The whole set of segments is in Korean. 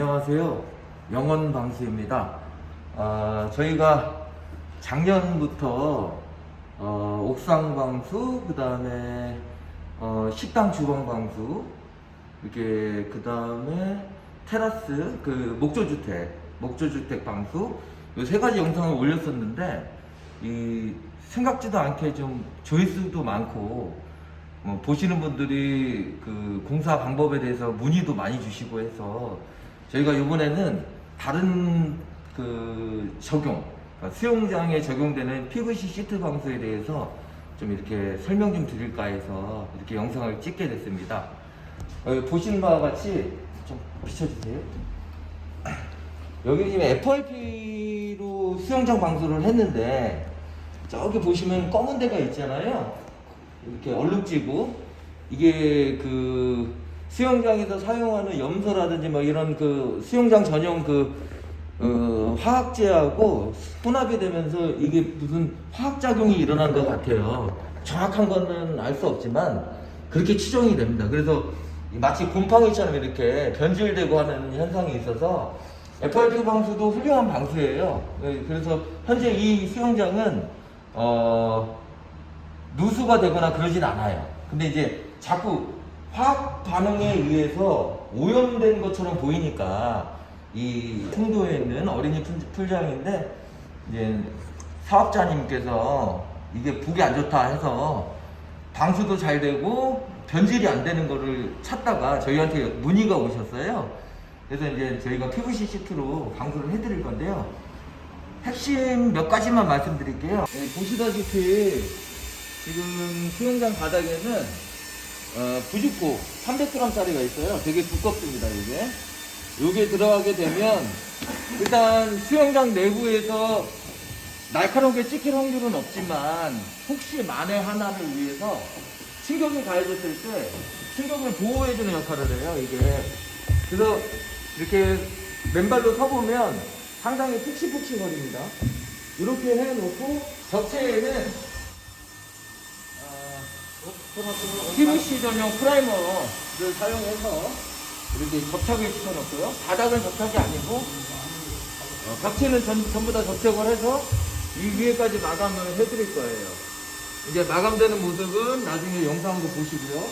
안녕하세요. 영원 방수입니다. 아, 저희가 작년부터 어, 옥상 방수, 그 다음에 어, 식당 주방 방수, 이렇게 그 다음에 테라스, 그 목조주택, 목조주택 방수 이 세 가지 영상을 올렸었는데 이 생각지도 않게 좀 조회수도 많고 뭐 보시는 분들이 그 공사 방법에 대해서 문의도 많이 주시고 해서 저희가 이번에는 다른 그 적용 그러니까 수영장에 적용되는 PVC 시트 방수에 대해서 좀 이렇게 설명 좀 드릴까 해서 이렇게 영상을 찍게 됐습니다. 어, 보시는 바와 같이 좀 비춰주세요. 여기 지금 FRP로 수영장 방수를 했는데 저기 보시면 검은 데가 있잖아요. 이렇게 얼룩지고 이게 그 수영장에서 사용하는 염소라든지 뭐 이런 그 수영장 전용 그 어, 화학제하고 혼합이 되면서 이게 무슨 화학작용이 일어난 것 같아요. 정확한 거는 알 수 없지만 그렇게 추정이 됩니다. 그래서 마치 곰팡이처럼 이렇게 변질되고 하는 현상이 있어서 FRP 방수도 훌륭한 방수예요. 네, 그래서 현재 이 수영장은 어, 누수가 되거나 그러진 않아요. 근데 이제 자꾸 화학 반응에 의해서 오염된 것처럼 보이니까 이 송도에 있는 어린이 풀- 풀장인데 이제 사업자님께서 이게 보기 안 좋다 해서 방수도 잘 되고 변질이 안 되는 거를 찾다가 저희한테 문의가 오셨어요. 그래서 이제 저희가 PVC 시트로 방수를 해드릴 건데요. 핵심 몇 가지만 말씀드릴게요. 네, 보시다시피 지금 수영장 바닥에는 어, 부직구 300g짜리가 있어요. 되게 두껍습니다, 이게. 요게 들어가게 되면 일단 수영장 내부에서 날카롭게 찍힐 확률은 없지만 혹시 만에 하나를 위해서 충격이 가해졌을 때 충격을 보호해주는 역할을 해요, 이게. 그래서 이렇게 맨발로 서보면 상당히 푹신푹신 거립니다. 이렇게 해놓고 벽체에는 PVC 전용 프라이머를 사용해서 이렇게 접착을 시켜놓고요. 바닥은 접착이 아니고 어, 벽체는 전, 전부 다 접착을 해서 이 위에까지 마감을 해드릴 거예요. 이제 마감되는 모습은 나중에 영상으로 보시고요.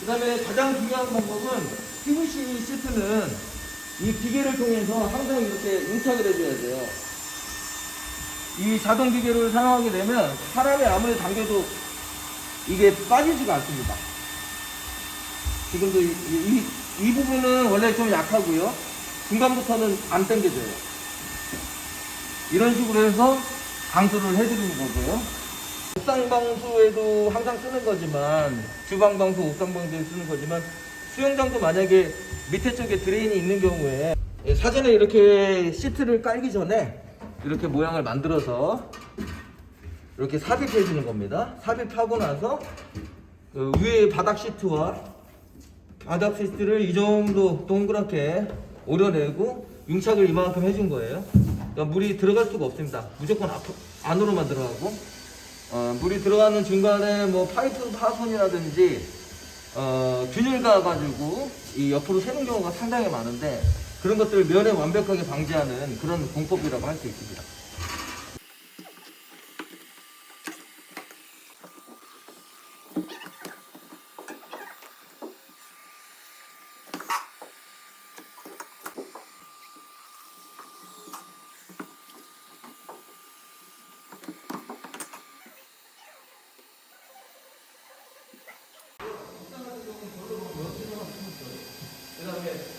그 다음에 가장 중요한 방법은 PVC 시트는 이 기계를 통해서 항상 이렇게 윤착을 해줘야 돼요. 이 자동 기계를 사용하게 되면 사람이 아무리 당겨도 이게 빠지지가 않습니다. 지금도 이, 이, 이 부분은 원래 좀 약하고요. 중간부터는 안 당겨져요. 이런 식으로 해서 방수를 해드리는 거고요. 옥상 방수에도 항상 쓰는 거지만 주방 방수, 옥상 방수에 쓰는 거지만 수영장도 만약에 밑에 쪽에 드레인이 있는 경우에 예, 사전에 이렇게 시트를 깔기 전에 이렇게 모양을 만들어서 이렇게 삽입해 주는 겁니다. 삽입하고 나서 그 위에 바닥 시트와 바닥 시트를 이 정도 동그랗게 오려내고 융착을 이만큼 해준 거예요. 그러니까 물이 들어갈 수가 없습니다. 무조건 앞, 안으로만 들어가고 어, 물이 들어가는 중간에 뭐 파이프 파손이라든지 어, 균일 가가지고 이 옆으로 새는 경우가 상당히 많은데 그런 것들을 면에 완벽하게 방지하는 그런 공법이라고 할 수 있습니다.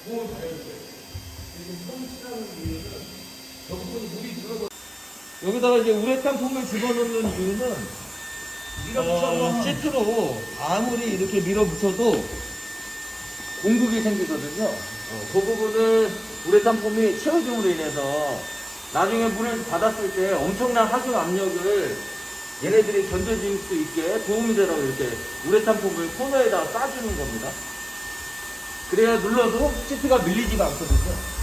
자연재 지금 처음 칠하는 이유는 옆부분이 물이 들어가 여기다가 이제 우레탄 폼을 집어넣는 이유는 어, 시트로 아무리 이렇게 밀어붙여도 공급이 생기거든요. 어, 그 부분을 우레탄 폼이 채워줌으로 인해서 나중에 물을 받았을 때 엄청난 하중 압력을 얘네들이 견뎌줄 수 있게 도움이 되라고 이렇게 우레탄 폼을 코너에다 싸주는 겁니다. 그래야 눌러도 시트가 밀리지가 않거든요.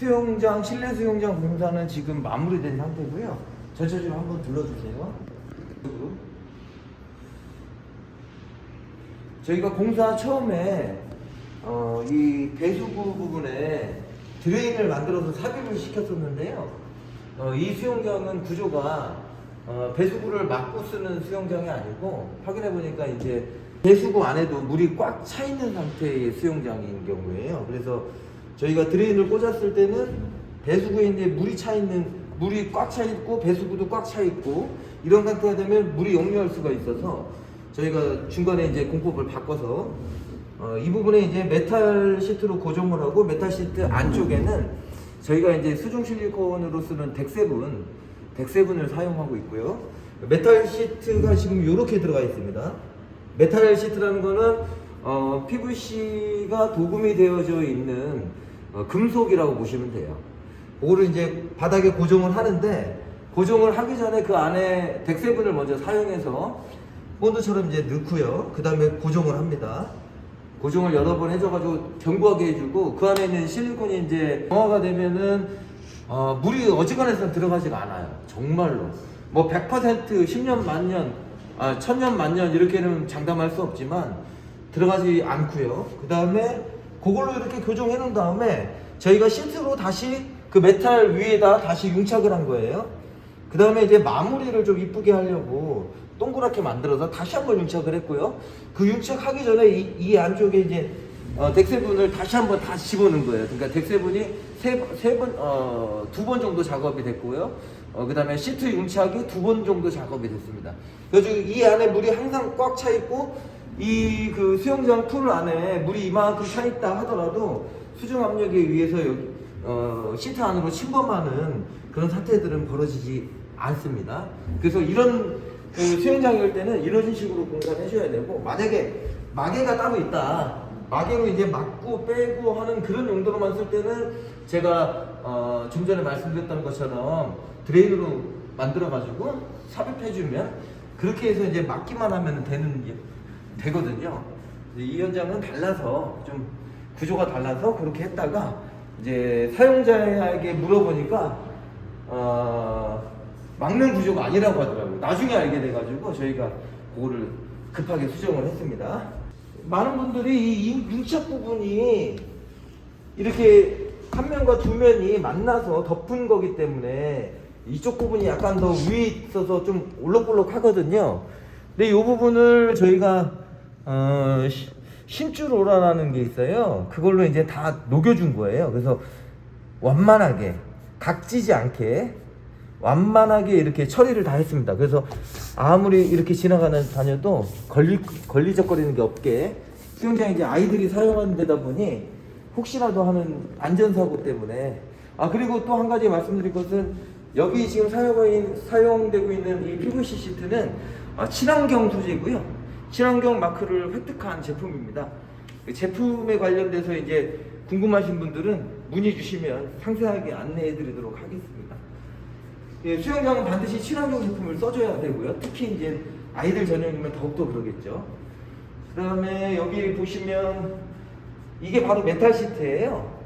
수영장 실내 수영장 공사는 지금 마무리된 상태고요. 전체적으로 한번 둘러주세요. 저희가 공사 처음에 어, 이 배수구 부분에 드레인을 만들어서 삽입을 시켰었는데요. 어, 이 수영장은 구조가 어, 배수구를 막고 쓰는 수영장이 아니고 확인해 보니까 이제 배수구 안에도 물이 꽉 차 있는 상태의 수영장인 경우에요. 그래서 저희가 드레인을 꽂았을 때는 배수구에 이제 물이 차 있는 물이 꽉 차 있고 배수구도 꽉 차 있고 이런 상태가 되면 물이 역류할 수가 있어서 저희가 중간에 이제 공법을 바꿔서 어, 이 부분에 이제 메탈 시트로 고정을 하고 메탈 시트 안쪽에는 저희가 이제 수중 실리콘으로 쓰는 덱세븐, 덱세븐을 사용하고 있고요. 메탈 시트가 지금 이렇게 들어가 있습니다. 메탈 시트라는 거는 어, PVC가 도금이 되어져 있는 어, 금속이라고 보시면 돼요. 그거를 이제 바닥에 고정을 하는데 고정을 하기 전에 그 안에 덱세븐을 먼저 사용해서 본드처럼 이제 넣고요. 그 다음에 고정을 합니다. 고정을 여러 번 해줘가지고 견고하게 해주고 그 안에 있는 실리콘이 이제 정화가 되면은 어, 물이 어지간해서 들어가지가 않아요. 정말로 뭐 100% 10년 만년 아, 천년 만년 이렇게는 장담할 수 없지만 들어가지 않고요. 그 다음에 그걸로 이렇게 교정해 놓은 다음에 저희가 시트로 다시 그 메탈 위에다 다시 융착을 한 거예요. 그 다음에 이제 마무리를 좀 이쁘게 하려고 동그랗게 만들어서 다시 한번 융착을 했고요. 그 융착하기 전에 이, 이 안쪽에 이제 어, 덱세분을 다시 한번 다시 집어넣은 거예요. 그러니까 덱세분이 세, 세 번, 어, 두 번 정도 작업이 됐고요. 어, 그 다음에 시트 융착이 두 번 정도 작업이 됐습니다. 그래서 이 안에 물이 항상 꽉 차 있고 이 그 수영장 풀 안에 물이 이만큼 차 있다 하더라도 수중 압력에 의해서 여기, 어, 시트 안으로 침범하는 그런 사태들은 벌어지지 않습니다. 그래서 이런 그 수영장일 때는 이런 식으로 공사를 해줘야 되고 만약에 마개가 따로 있다. 마개로 이제 막고 빼고 하는 그런 용도로만 쓸 때는 제가 어, 좀 전에 말씀드렸던 것처럼 드레인으로 만들어가지고 삽입해주면 그렇게 해서 이제 막기만 하면 되는 게- 되거든요. 이 현장은 달라서 좀 구조가 달라서 그렇게 했다가 이제 사용자에게 물어보니까 어, 막는 구조가 아니라고 하더라고요. 나중에 알게 돼가지고 저희가 그거를 급하게 수정을 했습니다. 많은 분들이 이 융착 부분이 이렇게 한 면과 두 면이 만나서 덮은 거기 때문에 이쪽 부분이 약간 더 위에 있어서 좀 올록볼록 하거든요. 근데 이 부분을 저희가 어, 시- 신주로라라는 게 있어요. 그걸로 이제 다 녹여준 거예요. 그래서 완만하게 각지지 않게 완만하게 이렇게 처리를 다 했습니다. 그래서 아무리 이렇게 지나가는 다녀도 걸리 걸리적거리는 게 없게 수영장 이제 아이들이 사용하는 데다 보니 혹시라도 하는 안전사고 때문에 아 그리고 또 한 가지 말씀드릴 것은 여기 지금 사용이, 사용되고 있는 이 PVC 시트는 아, 친환경 소재고요. 친환경 마크를 획득한 제품입니다. 그 제품에 관련돼서 이제 궁금하신 분들은 문의 주시면 상세하게 안내해 드리도록 하겠습니다. 예, 수영장은 반드시 친환경 제품을 써줘야 되고요. 특히 이제 아이들 전용이면 더욱더 그러겠죠. 그 다음에 여기 보시면 이게 바로 메탈 시트예요.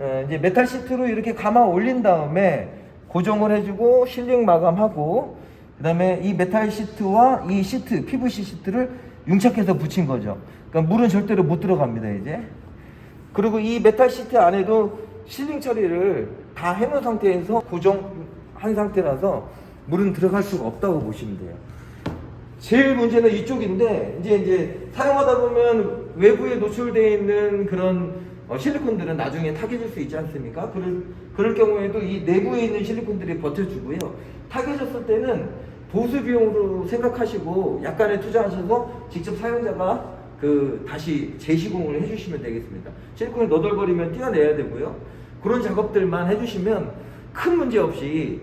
예, 이제 메탈 시트로 이렇게 감아 올린 다음에 고정을 해주고 실링 마감하고 그 다음에 이 메탈 시트와 이 시트, PVC 시트를 융착해서 붙인 거죠. 그러니까 물은 절대로 못 들어갑니다, 이제. 그리고 이 메탈 시트 안에도 실링 처리를 다 해놓은 상태에서 고정한 상태라서 물은 들어갈 수가 없다고 보시면 돼요. 제일 문제는 이쪽인데 이제 이제 사용하다 보면 외부에 노출되어 있는 그런 어, 실리콘들은 나중에 타개질 수 있지 않습니까? 그럴 그럴 경우에도 이 내부에 있는 실리콘들이 버텨주고요. 타개졌을 때는 보수 비용으로 생각하시고 약간의 투자하셔서 직접 사용자가 그 다시 재시공을 해주시면 되겠습니다. 실리콘이 너덜거리면 떼어내야 되고요. 그런 작업들만 해주시면 큰 문제 없이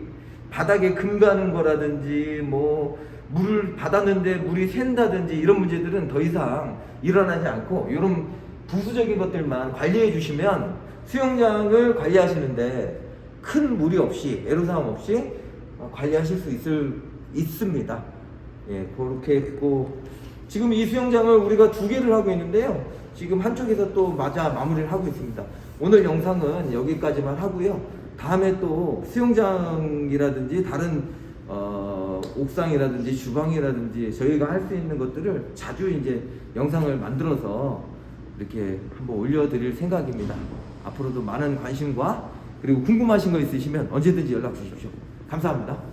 바닥에 금 가는 거라든지 뭐 물을 받았는데 물이 샌다든지 이런 문제들은 더 이상 일어나지 않고 이런 부수적인 것들만 관리해 주시면 수영장을 관리하시는데 큰 무리 없이 애로사항 없이 어, 관리하실 수 있을 있습니다. 예, 그렇게 했고 지금 이 수영장을 우리가 두 개를 하고 있는데요. 지금 한쪽에서 또 맞아 마무리를 하고 있습니다. 오늘 영상은 여기까지만 하고요. 다음에 또 수영장이라든지 다른 어, 옥상이라든지 주방이라든지 저희가 할 수 있는 것들을 자주 이제 영상을 만들어서 이렇게 한번 올려드릴 생각입니다. 앞으로도 많은 관심과 그리고 궁금하신 거 있으시면 언제든지 연락 주십시오. 감사합니다.